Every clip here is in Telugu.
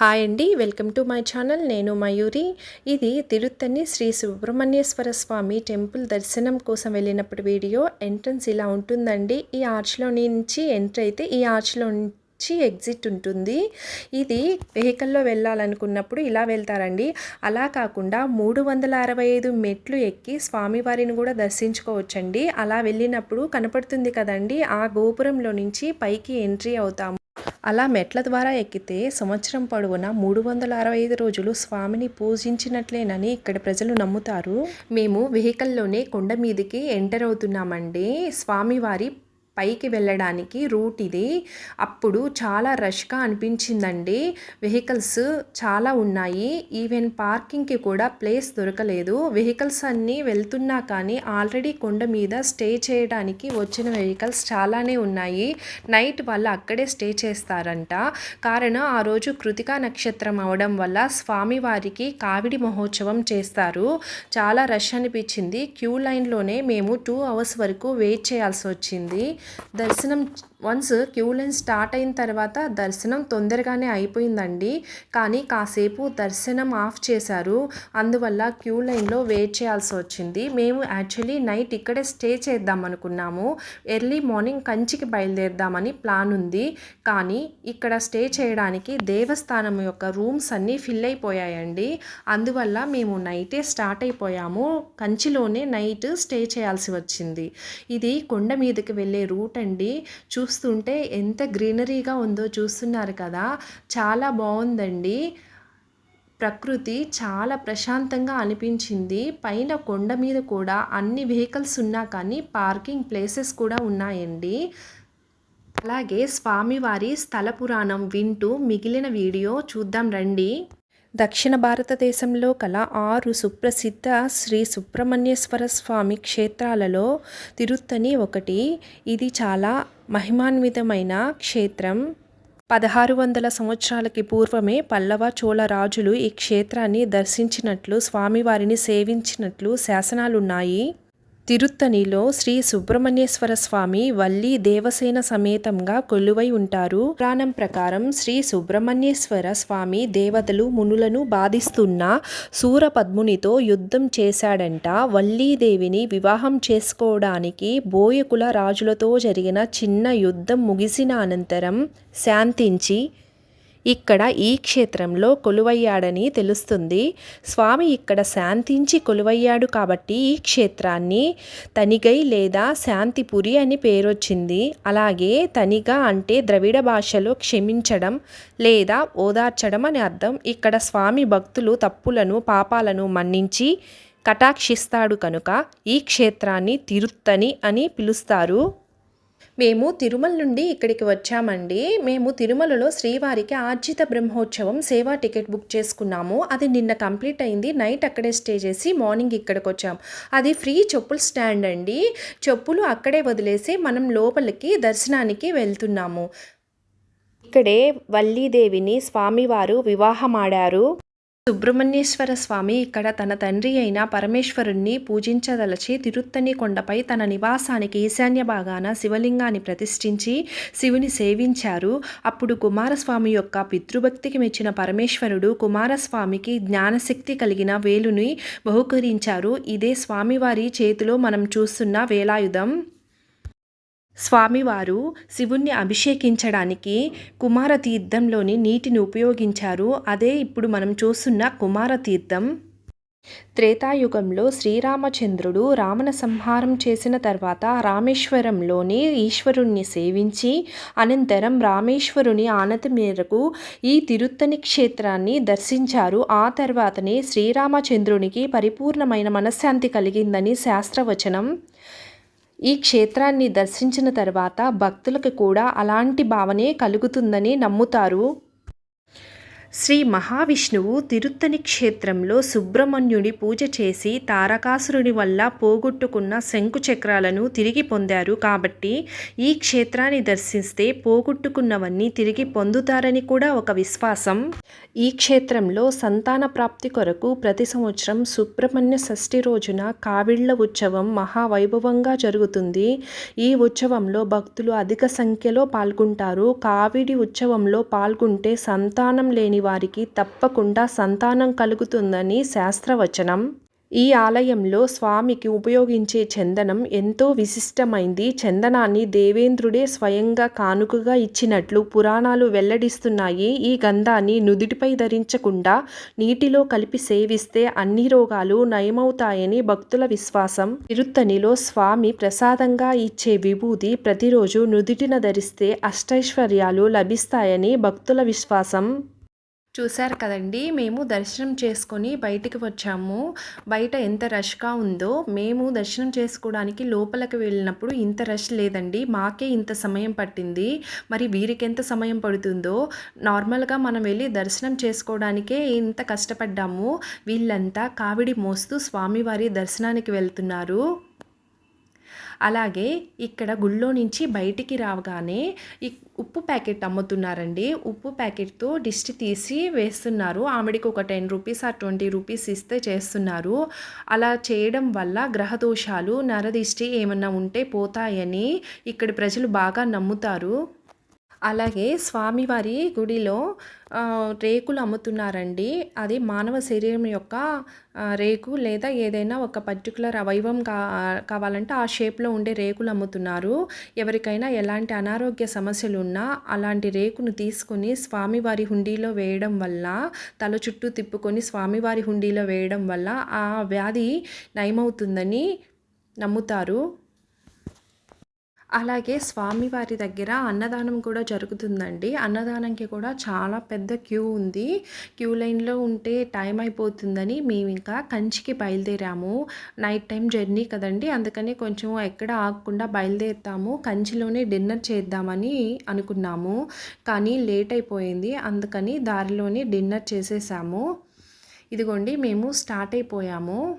హాయ్ అండి వెల్కమ్ టు మై ఛానల్. నేను మయూరి. ఇది తిరుత్తని శ్రీ సుబ్రహ్మణ్యేశ్వర స్వామి టెంపుల్ దర్శనం కోసం వెళ్ళినప్పుడు వీడియో. ఎంట్రన్స్ ఇలా ఉంటుందండి. ఈ ఆర్చ్లో నుంచి ఎంటర్ అయితే ఈ ఆర్చ్లో నుంచి ఎగ్జిట్ ఉంటుంది. ఇది వెహికల్లో వెళ్ళాలనుకున్నప్పుడు ఇలా వెళ్తారండి. అలా కాకుండా మూడు వందల అరవై ఐదు మెట్లు ఎక్కి స్వామివారిని కూడా దర్శించుకోవచ్చండి. అలా వెళ్ళినప్పుడు కనపడుతుంది కదండి ఆ గోపురంలో నుంచి పైకి ఎంట్రీ అవుతాము. అలా మెట్ల ద్వారా ఎక్కితే సంవత్సరం పొడవునా మూడు వందల అరవై ఐదు రోజులు స్వామిని పూజించినట్లేనని ఇక్కడ ప్రజలు నమ్ముతారు. మేము వెహికల్లోనే కొండ మీదకి ఎంటర్ అవుతున్నామండి. స్వామివారి పైకి వెళ్ళడానికి రూట్ ఇది. అప్పుడు చాలా రష్గా అనిపించిందండి. వెహికల్స్ చాలా ఉన్నాయి. ఈవెన్ పార్కింగ్కి కూడా ప్లేస్ దొరకలేదు. వెహికల్స్ అన్నీ వెళ్తున్నా కానీ ఆల్రెడీ కొండ మీద స్టే చేయడానికి వచ్చిన వెహికల్స్ చాలానే ఉన్నాయి. నైట్ వాళ్ళు అక్కడే స్టే చేస్తారంట. కారణం ఆ రోజు కృతికా నక్షత్రం అవడం వల్ల స్వామివారికి కావిడి మహోత్సవం చేస్తారు. చాలా రష్ అనిపించింది. క్యూ లైన్లోనే మేము టూ అవర్స్ వరకు వెయిట్ చేయాల్సి వచ్చింది. దర్శనం వన్స్ క్యూ లైన్ స్టార్ట్ అయిన తర్వాత దర్శనం తొందరగానే అయిపోయిందండి. కానీ కాసేపు దర్శనం ఆఫ్ చేశారు. అందువల్ల క్యూ లైన్లో వెయిట్ చేయాల్సి వచ్చింది. మేము యాక్చువల్లీ నైట్ ఇక్కడే స్టే చేద్దాం అనుకున్నాము. ఎర్లీ మార్నింగ్ కంచికి బయలుదేరదామని ప్లాన్ ఉంది. కానీ ఇక్కడ స్టే చేయడానికి దేవస్థానం యొక్క రూమ్స్ అన్నీ ఫిల్ అయిపోయాయండి. అందువల్ల మేము నైటే స్టార్ట్ అయిపోయాము. కంచిలోనే నైట్ స్టే చేయాల్సి వచ్చింది. ఇది కొండ మీదకి వెళ్ళే రూట్ అండి. చూస్తుంటే ఎంత గ్రీనరీగా ఉందో చూస్తున్నారు కదా. చాలా బాగుందండి. ప్రకృతి చాలా ప్రశాంతంగా అనిపించింది. పైన కొండ మీద కూడా అన్ని వెహికల్స్ ఉన్నా కానీ పార్కింగ్ ప్లేసెస్ కూడా ఉన్నాయండి. అలాగే స్వామివారి స్థల పురాణం వింటూ మిగిలిన వీడియో చూద్దాం రండి. దక్షిణ భారతదేశంలో కల ఆరు సుప్రసిద్ధ శ్రీ సుబ్రహ్మణ్యేశ్వర స్వామి క్షేత్రాలలో తిరుత్తని ఒకటి. ఇది చాలా మహిమాన్వితమైన క్షేత్రం. పదహారు వందల సంవత్సరాలకి పూర్వమే పల్లవ చోళ రాజులు ఈ క్షేత్రాన్ని దర్శించినట్లు స్వామివారిని సేవించినట్లు శాసనాలున్నాయి. తిరుత్తనిలో శ్రీ సుబ్రహ్మణ్యేశ్వర స్వామి వల్లి దేవసేన సమేతంగా కొలువై ఉంటారు. పురాణం ప్రకారం శ్రీ సుబ్రహ్మణ్యేశ్వర స్వామి దేవతలు మునులను బాధిస్తున్న సూరపద్మునితో యుద్ధం చేశాడంట. వల్లీదేవిని వివాహం చేసుకోవడానికి బోయకుల రాజులతో జరిగిన చిన్న యుద్ధం ముగిసిన అనంతరం శాంతించి ఇక్కడ ఈ క్షేత్రంలో కొలువయ్యాడని తెలుస్తుంది. స్వామి ఇక్కడ శాంతించి కొలువయ్యాడు కాబట్టి ఈ క్షేత్రాన్ని తనిగై లేదా శాంతిపురి అని పేరొచ్చింది. అలాగే తనిగ అంటే ద్రవిడ భాషలో క్షమించడం లేదా ఓదార్చడం అని అర్థం. ఇక్కడ స్వామి భక్తులు తప్పులను పాపాలను మన్నించి కటాక్షిస్తాడు కనుక ఈ క్షేత్రాన్ని తిరుత్తని అని పిలుస్తారు. మేము తిరుమల నుండి ఇక్కడికి వచ్చామండి. మేము తిరుమలలో శ్రీవారికి ఆర్జిత బ్రహ్మోత్సవం సేవా టికెట్ బుక్ చేసుకున్నాము. అది నిన్న కంప్లీట్ అయింది. నైట్ అక్కడే స్టే చేసి మార్నింగ్ ఇక్కడికి వచ్చాం. అది ఫ్రీ చెప్పుల స్టాండ్ అండి. చెప్పులు అక్కడే వదిలేసి మనం లోపలికి దర్శనానికి వెళ్తున్నాము. ఇక్కడే వల్లీదేవిని స్వామివారు వివాహమాడారు సుబ్రహ్మణ్యేశ్వర స్వామి ఇక్కడ తన తండ్రి అయిన పరమేశ్వరుణ్ణి పూజించదలచి తిరుత్తని కొండపై తన నివాసానికి ఈశాన్య భాగాన శివలింగాన్ని ప్రతిష్ఠించి శివుని సేవించారు. అప్పుడు కుమారస్వామి యొక్క పితృభక్తికి మెచ్చిన పరమేశ్వరుడు కుమారస్వామికి జ్ఞానశక్తి కలిగిన వేలుని బహుకరించారు. ఇదే స్వామివారి చేతిలో మనం చూస్తున్న వేలాయుధం. స్వామివారు శివుణ్ణి అభిషేకించడానికి కుమారతీర్థంలోని నీటిని ఉపయోగించారు. అదే ఇప్పుడు మనం చూస్తున్న కుమారతీర్థం. త్రేతాయుగంలో శ్రీరామచంద్రుడు రావణ సంహారం చేసిన తర్వాత రామేశ్వరంలోని ఈశ్వరుణ్ణి సేవించి అనంతరం రామేశ్వరుని ఆనతి మేరకు ఈ తిరుత్తని క్షేత్రాన్ని దర్శించారు. ఆ తర్వాతనే శ్రీరామచంద్రునికి పరిపూర్ణమైన మనశ్శాంతి కలిగిందని శాస్త్రవచనం. ఈ క్షేత్రాన్ని దర్శించిన తర్వాత భక్తులకు కూడా అలాంటి భావనే కలుగుతుందని నమ్ముతారు. శ్రీ మహావిష్ణువు తిరుత్తని క్షేత్రంలో సుబ్రహ్మణ్యుడి పూజ చేసి తారకాసురుని వల్ల పోగొట్టుకున్న శంకు చక్రాలను తిరిగి పొందారు. కాబట్టి ఈ క్షేత్రాన్ని దర్శిస్తే పోగొట్టుకున్నవన్నీ తిరిగి పొందుతారని కూడా ఒక విశ్వాసం. ఈ క్షేత్రంలో సంతాన ప్రాప్తి కొరకు ప్రతి సంవత్సరం సుబ్రహ్మణ్య షష్ఠి రోజున కావిళ్ళ ఉత్సవం మహావైభవంగా జరుగుతుంది. ఈ ఉత్సవంలో భక్తులు అధిక సంఖ్యలో పాల్గొంటారు. కావిడి ఉత్సవంలో పాల్గొంటే సంతానం లేని వారికి తప్పకుండా సంతానం కలుగుతుందని శాస్త్రవచనం. ఈ ఆలయంలో స్వామికి ఉపయోగించే చందనం ఎంతో విశిష్టమైంది. చందనాన్ని దేవేంద్రుడే స్వయంగా కానుకగా ఇచ్చినట్లు పురాణాలు వెల్లడిస్తున్నాయి. ఈ గంధాన్ని నుదుటిపై ధరించకుండా నీటిలో కలిపి సేవిస్తే అన్ని రోగాలు నయమవుతాయని భక్తుల విశ్వాసం. తిరుత్తనిలో స్వామి ప్రసాదంగా ఇచ్చే విభూది ప్రతిరోజు నుదిటిన ధరిస్తే అష్టైశ్వర్యాలు లభిస్తాయని భక్తుల విశ్వాసం. చూశారు కదండి. మేము దర్శనం చేసుకొని బయటికి వచ్చాము. బయట ఎంత రష్గా ఉందో మేము దర్శనం చేసుకోవడానికి లోపలికి వెళ్ళినప్పుడు ఇంత రష్ లేదండి. మాకే ఇంత సమయం పట్టింది. మరి వీరికి ఎంత సమయం పడుతుందో నార్మల్గా మనం వెళ్ళి దర్శనం చేసుకోవడానికే ఇంత కష్టపడ్డాము. వీళ్ళంతా కావిడి మోస్తూ స్వామివారి దర్శనానికి వెళ్తున్నారు. అలాగే ఇక్కడ గుళ్ళో నుంచి బయటికి రాగానే ఈ ఉప్పు ప్యాకెట్ అమ్ముతున్నారండి. ఉప్పు ప్యాకెట్తో దిష్టి తీసి వేస్తున్నారు. ఆవిడకి ఒక టెన్ రూపీస్ ఆ ట్వంటీ రూపీస్ ఇస్తే చేస్తున్నారు. అలా చేయడం వల్ల గ్రహదోషాలు నరదిష్టి ఏమన్నా ఉంటే పోతాయని ఇక్కడ ప్రజలు బాగా నమ్ముతారు. అలాగే స్వామివారి గుడిలో రేకులు అమ్ముతున్నారండి. అది మానవ శరీరం యొక్క రేకు లేదా ఏదైనా ఒక పర్టికులర్ అవయవం కా కావాలంటే ఆ షేప్లో ఉండే రేకులు అమ్ముతున్నారు. ఎవరికైనా ఎలాంటి అనారోగ్య సమస్యలు ఉన్నా అలాంటి రేకును తీసుకొని స్వామివారి హుండీలో వేయడం వల్ల తల చుట్టూ తిప్పుకొని స్వామివారి హుండీలో వేయడం వల్ల ఆ వ్యాధి నయమవుతుందని నమ్ముతారు. అలాగే స్వామివారి దగ్గర అన్నదానం కూడా జరుగుతుందండి. అన్నదానంకి కూడా చాలా పెద్ద క్యూ ఉంది. క్యూ లైన్లో ఉంటే టైం అయిపోతుందని మేము ఇంకా కంచికి బయలుదేరాము. నైట్ టైం జర్నీ కదండి. అందుకని కొంచెం ఎక్కడ ఆగకుండా బయలుదేరుతాము. కంచిలోనే డిన్నర్ చేద్దామని అనుకున్నాము. కానీ లేట్ అయిపోయింది. అందుకని దారిలోనే డిన్నర్ చేసేసాము. ఇదిగోండి మేము స్టార్ట్ అయిపోయాము.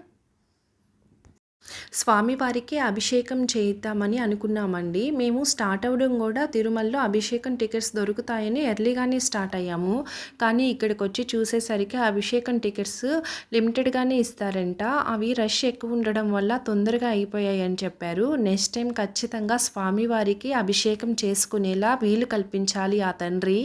స్వామివారికి అభిషేకం చేద్దామని అనుకున్నామండి. మేము స్టార్ట్ అవ్వడం కూడా తిరుమలలో అభిషేకం టికెట్స్ దొరుకుతాయని ఎర్లీగానే స్టార్ట్ అయ్యాము. కానీ ఇక్కడికి వచ్చి చూసేసరికి అభిషేకం టికెట్స్ లిమిటెడ్గానే ఇస్తారంట. అవి రష్ ఎక్కువ ఉండడం వల్ల తొందరగా అయిపోయాయి అని చెప్పారు. నెక్స్ట్ టైం ఖచ్చితంగా స్వామివారికి అభిషేకం చేసుకునేలా వీలు కల్పించాలి ఆ తండ్రి.